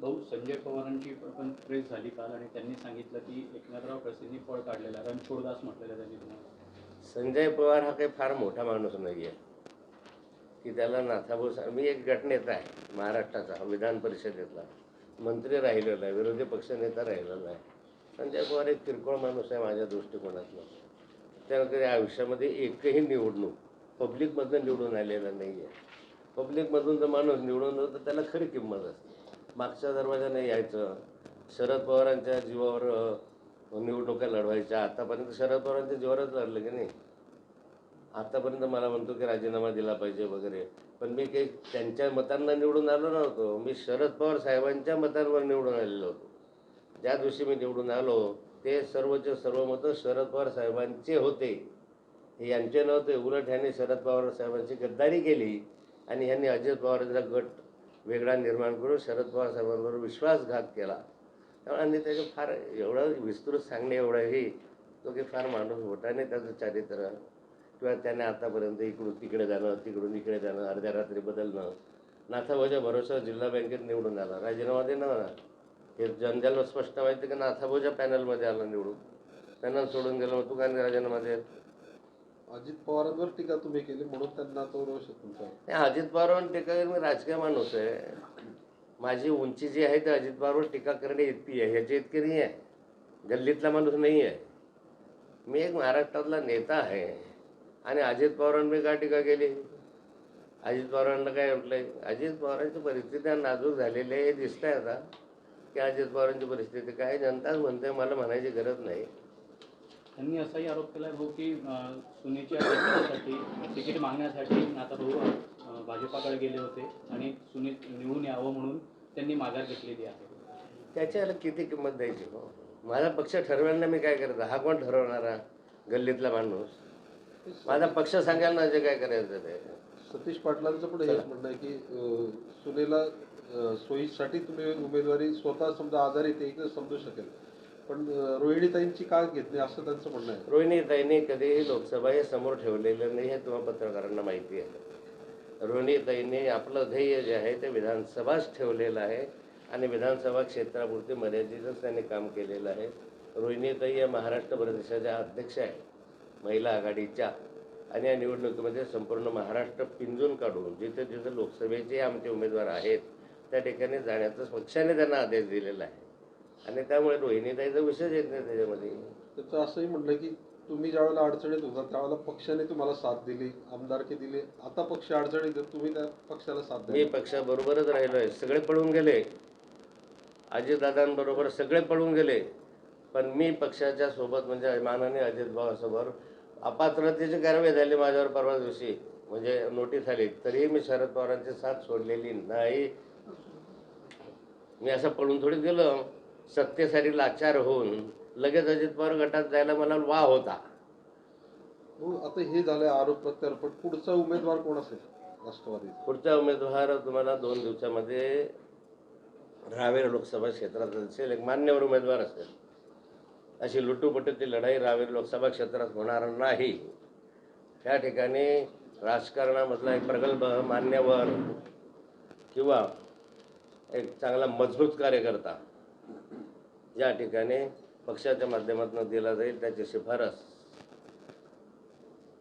भाऊ संजय पवारांची पण प्रेस झाली काल आणि त्यांनी सांगितलं की एकनाथराव खडसेंनी फळ काढलेला आहे. रणछोडदास म्हटलेला त्यांनी तुम्हाला. संजय पवार हा काही फार मोठा माणूस नाही आहे की त्याला नाथाभाऊ सा- मी एक गटनेता आहे महाराष्ट्राचा विधान परिषदेतला. मंत्री राहिलेला आहे विरोधी पक्षनेता राहिलेला आहे. संजय पवार एक किरकोळ माणूस आहे माझ्या दृष्टिकोनातला त्यानं कधी आयुष्यामध्ये एकही निवडणूक पब्लिकमधनं निवडून आलेला नाही आहे पब्लिकमधून जर माणूस निवडून तर त्याला खरी किंमत असते. मागच्या दरवाजाने यायचं. शरद पवारांच्या जीवावर निवडणुका लढवायच्या. आतापर्यंत शरद पवारांच्या जीवावरच लढलं की नाही? आतापर्यंत मला म्हणतो की राजीनामा दिला पाहिजे वगैरे. पण मी काही त्यांच्या मतांना निवडून आलो नव्हतो. मी शरद पवार साहेबांच्या मतांवर निवडून आलेलो होतो. ज्या दिवशी मी निवडून आलो ते सर्वचे सर्व मतं शरद पवार साहेबांचे होते. हे यांचे नव्हते. उलट ह्यांनी शरद पवार साहेबांची गद्दारी केली आणि ह्यांनी अजित पवारांचा गट वेगळा निर्माण करून शरद पवार साहेबांवर विश्वासघात केला. त्यामुळे आणि त्याचे फार एवढं विस्तृत सांगणे एवढं हे तो की फार माणूस होता नाही त्याचं चारित्र. किंवा त्याने आतापर्यंत इकडून तिकडे जाणं तिकडून इकडे जाणं अर्ध्या रात्री बदलणं. नाथाभाऊच्या भरोसा जिल्हा बँकेत निवडून आला. राजीनामा देणार हे जनतेला स्पष्ट माहिती की नाथाभाऊच्या पॅनलमध्ये आला निवडून. पॅनल सोडून गेलं मग तू काय राजीनामा दे अजित पवारांवर टीका तुम्ही केली म्हणून त्यांना तो रोष तुमचा. नाही, अजित पवारांवर टीका करून मी राजकीय माणूस आहे. माझी उंची जी आहे ती अजित पवारवर टीका करणे इतकी आहे ह्याची इतकी नाही आहे. गल्लीतला माणूस नाही आहे. मी एक महाराष्ट्रातला नेता आहे. आणि अजित पवारांनी का टीका केली? अजित पवारांना काय म्हटलंय अजित पवारांची परिस्थिती नाजूक झालेली आहे हे दिसतंय आता. की अजित पवारांची परिस्थिती काय? जनताच म्हणते मला म्हणायची गरज नाही. त्यांनी असाही आरोप केला भाऊ की अं, सुनेच्या तिकिटासाठी तिकीट मागण्यासाठी नाथा भाऊ भाजपाकडे गेले होते आणि सुने निवडून यावं म्हणून त्यांनी माघार घेतलेली आहे. त्याच्याला किती किंमत द्यायची हो माझा पक्ष ठरवेल ना मी काय करायचं हा कोण ठरवणारा गल्लीतला माणूस? माझा पक्ष सांगाल ना जे काय करायचं ते. सतीश पाटलांचं पण हेच म्हणणं आहे की सुनेला सोयीसाठी तुम्ही उमेदवारी स्वतः समजा आजारी ते समजू शकेल. पण रोहिणीताईंची का घेत नाही? असं त्यांचं म्हणणं आहे. रोहिणीताईंनी कधीही लोकसभा हे समोर ठेवलेलं नाही हे तुम्हा पत्रकारांना माहिती आहे. रोहिणीताईंनी आपलं ध्येय जे आहे ते विधानसभाच ठेवलेलं आहे आणि विधानसभा क्षेत्रापुरते मर्यादितच त्यांनी काम केलेलं आहे. रोहिणीताई या महाराष्ट्र प्रदेशाच्या अध्यक्ष आहे महिला आघाडीच्या. आणि या निवडणुकीमध्ये संपूर्ण महाराष्ट्र पिंजून काढून जिथे जिथे लोकसभेचे आमचे उमेदवार आहेत त्या ठिकाणी जाण्याचा पक्षाने त्यांना आदेश दिलेला आहे. आणि त्यामुळे रोहिणीताईचा विषयच येत नाही त्याच्यामध्ये. त्याचं असंही आहे की तुम्ही ज्यावेळेला अडचणीत होता त्यावेळेला पक्षाने तुम्हाला साथ दिली आमदारकी दिली. आता पक्ष अडचणीत आहे, तुम्ही त्या पक्षाला साथ मी द्या पक्षाबरोबरच राहिलो आहे. सगळे पळून गेले. अजितदादांबरोबर सगळे पळून गेले. पण मी पक्षाच्या सोबत म्हणजे मानाने अजित भावासोबत अपात्रतेची कारवाई झाली माझ्यावर परवा दिवशी. म्हणजे नोटीस आली. तरीही मी शरद पवारांची साथ सोडलेली नाही. मी असं पळून थोडी गेलो. सत्तेसाठी लाचार होऊन लगेच अजित पवार गटात जायला मला वाव होता. हो, आता हे झालं आरोप प्रत्यारोप पण पुढचा उमेदवार कोण असेल राष्ट्रवादी पुढचा उमेदवार तुम्हाला दोन दिवसामध्ये रावेर लोकसभा क्षेत्रात असेल एक मान्यवर उमेदवार असेल. अशी लुटूपुटूची लढाई रावेर लोकसभा क्षेत्रात होणार नाही. त्या ठिकाणी राजकारणामधला एक प्रगल्भ मान्यवर किंवा एक चांगला मजबूत कार्यकर्ता या ठिकाणी पक्षाच्या माध्यमातून दिला जाईल त्याची शिफारस.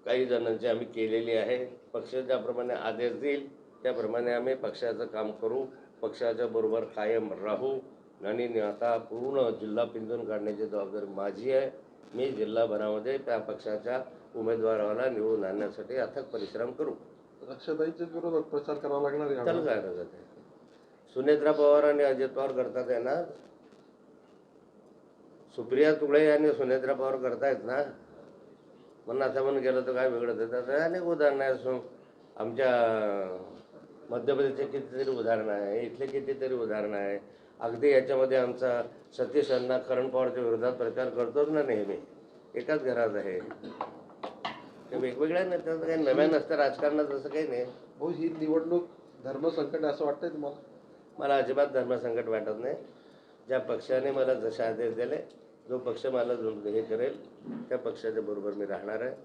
काही जणांची आम्ही केलेली आहे. पक्ष ज्याप्रमाणे आदेश देईल त्याप्रमाणे आम्ही पक्षाचं काम करू. पक्षाच्या बरोबर कायम राहू. आणि आता पूर्ण जिल्हा पिंजून काढण्याची जबाबदारी माझी आहे. मी जिल्हाभरामध्ये त्या पक्षाच्या उमेदवाराला निवडून आणण्यासाठी अथक परिश्रम करू. रक्षाताईच्या विरोधात प्रचार करावा लागणार त्याला काय सुनेत्रा पवार आणि अजित पवार करतात ना? सुप्रिया तुळे आणि सुनेत्रा पवार करतायत ना? म्हणून असं म्हणून गेलं तर काय वेगळं देतात अनेक उदाहरणं आहेत. सो आमच्या मध्य प्रदेशचे कितीतरी उदाहरणं आहे. इथले कितीतरी उदाहरणं आहे. अगदी याच्यामध्ये आमचा सतीश अण्णा करण पवारच्या विरोधात प्रचार करतोच ना नेहमी. एकाच घरात आहे. ते वेगवेगळ्या नेत्यांचं काही नव्या नसतं राजकारणात असं काही नाही. हो ही निवडणूक धर्मसंकट असं वाटतंय तुम्हाला? मला अजिबात धर्मसंकट वाटत नाही. ज्या पक्षाने मला जसे आदेश दिले जो पक्ष मला हे करेल त्या पक्षाच्या बरोबर मी राहणार आहे.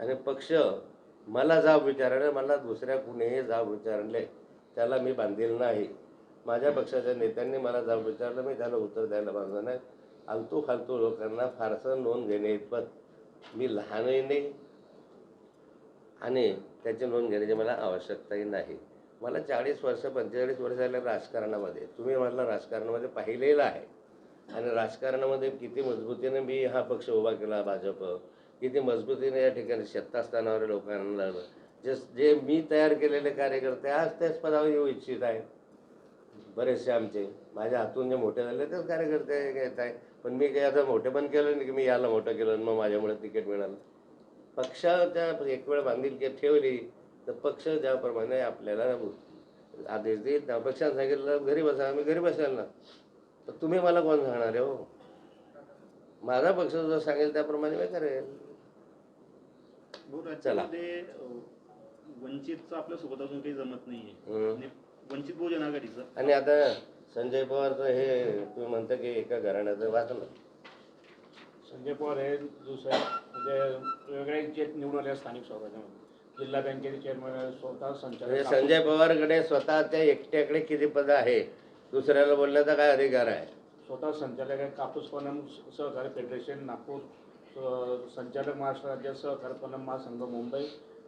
आणि पक्ष मला जाब विचारले मला दुसऱ्या कुणीही जाब विचारले त्याला मी बांधील नाही. माझ्या पक्षाच्या नेत्यांनी मला जाब विचारलं मी त्याला उत्तर द्यायला बांधलं नाही. आलतू फालतू लोकांना फारसं नोंद घेणे इतपत. मी लहानही नाही आणि त्याची नोंद घेण्याची मला आवश्यकताही नाही. मला चाळीस वर्ष पंचेचाळीस वर्ष झाले राजकारणामध्ये. तुम्ही मला राजकारणामध्ये पाहिलेलं आहे. आणि राजकारणामध्ये किती मजबूतीने मी हा पक्ष उभा केला भाजप किती मजबूतीने या ठिकाणी सत्तास्थानावर लोकांना लावलं. जे जे मी तयार केलेले कार्यकर्ते आज त्याच पदावर येऊ इच्छित आहेत. बरेचसे आमचे माझ्या हातून जे मोठे झाले तेच कार्यकर्ते येत आहे पण मी काही आता मोठे पण केलं नाही की मी याला मोठं केलं आणि मग माझ्यामुळे तिकीट मिळालं. पक्षाच्या एक वेळ बांधिलकी ठेवली तर पक्ष ज्याप्रमाणे आपल्याला आदेश देईल. त्या पक्षाने सांगितलं घरी बसा आम्ही घरी बसायला ना. तर तुम्ही मला कोण सांगणार आहे हो? माझा पक्ष जो सांगेल त्याप्रमाणे मी करेल. वंचितचं आपल्यासोबत अजून काही जमत नाहीये. आणि वंचित बहुजन आघाडीचं. आणि आता संजय पवारचं हे तुम्ही म्हणता की एका घराण्याचं वाचलं. संजय पवार हे दुसऱ्या म्हणजे वेगळे जे निवडून आले स्थानिक स्वराज्यामध्ये. जिल्हा बँकेचे चेअरमन स्वतः म्हणजे संचालक संजय पवारकडे स्वतःच्या एकट्याकडे किती पद आहे? दुसऱ्याला बोलण्याचा काय अधिकार आहे? स्वतः संचालक आहे कापूस पणन सहकारी फेडरेशन नागपूर संचालक महाराष्ट्र राज्य सहकार पणन महासंघ मुंबई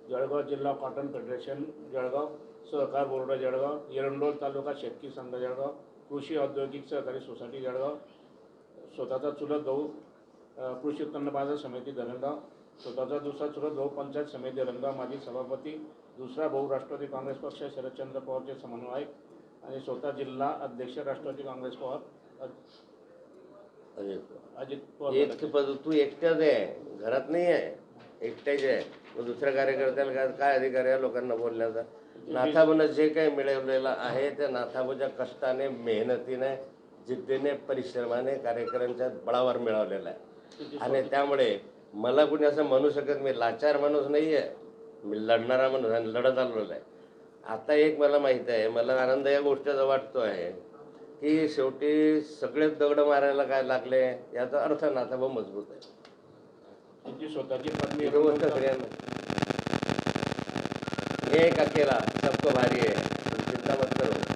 जळगाव जिल्हा कॉटन फेडरेशन जळगाव सहकार बोर्ड जळगाव एरंडोल तालुका शेतकी संघ जळगाव कृषी औद्योगिक सहकारी सोसायटी जळगाव स्वतःचा चुलत गहू कृषी उत्पन्न बाजार समिती धरणगाव स्वतःचा दुसरा चुलत गहू पंचायत समिती धरणगाव माजी सभापती दुसरा भाऊ राष्ट्रवादी काँग्रेस पक्ष शरदचंद्र पवारचे समन्वयक आणि स्वतः जिल्हा अध्यक्ष राष्ट्रवादी काँग्रेस पवार. अजित अजित पवार. एक गटाचे. पद तू एकट्याच आहे. घरात नाही आहे. एकट्याच आहे. मग दुसऱ्या कार्यकर्त्याला काय काय अधिकार आहे? या लोकांना बोलण्याचा. नाथाबूनं जे काही मिळवलेलं आहे त्या नाथाबूच्या कष्टाने मेहनतीने जिद्दीने परिश्रमाने कार्यकर्त्यांच्या बळावर मिळवलेलं आहे. आणि त्यामुळे मला कुणी असं म्हणू शकत मी लाचार माणूस नाही आहे मी लढणारा माणूस आणि लढत आलेलो आहे. आता एक मला माहीत आहे मला आनंद या गोष्टीचा वाटतो आहे की शेवटी सगळेच दगड मारायला काय लागले याचा अर्थ नाथाभाऊ मजबूत आहे. स्वतःची पत्नी गोष्ट सगळ्यांना. एक अकेला सबको भारी आहे. चिंता मत करो.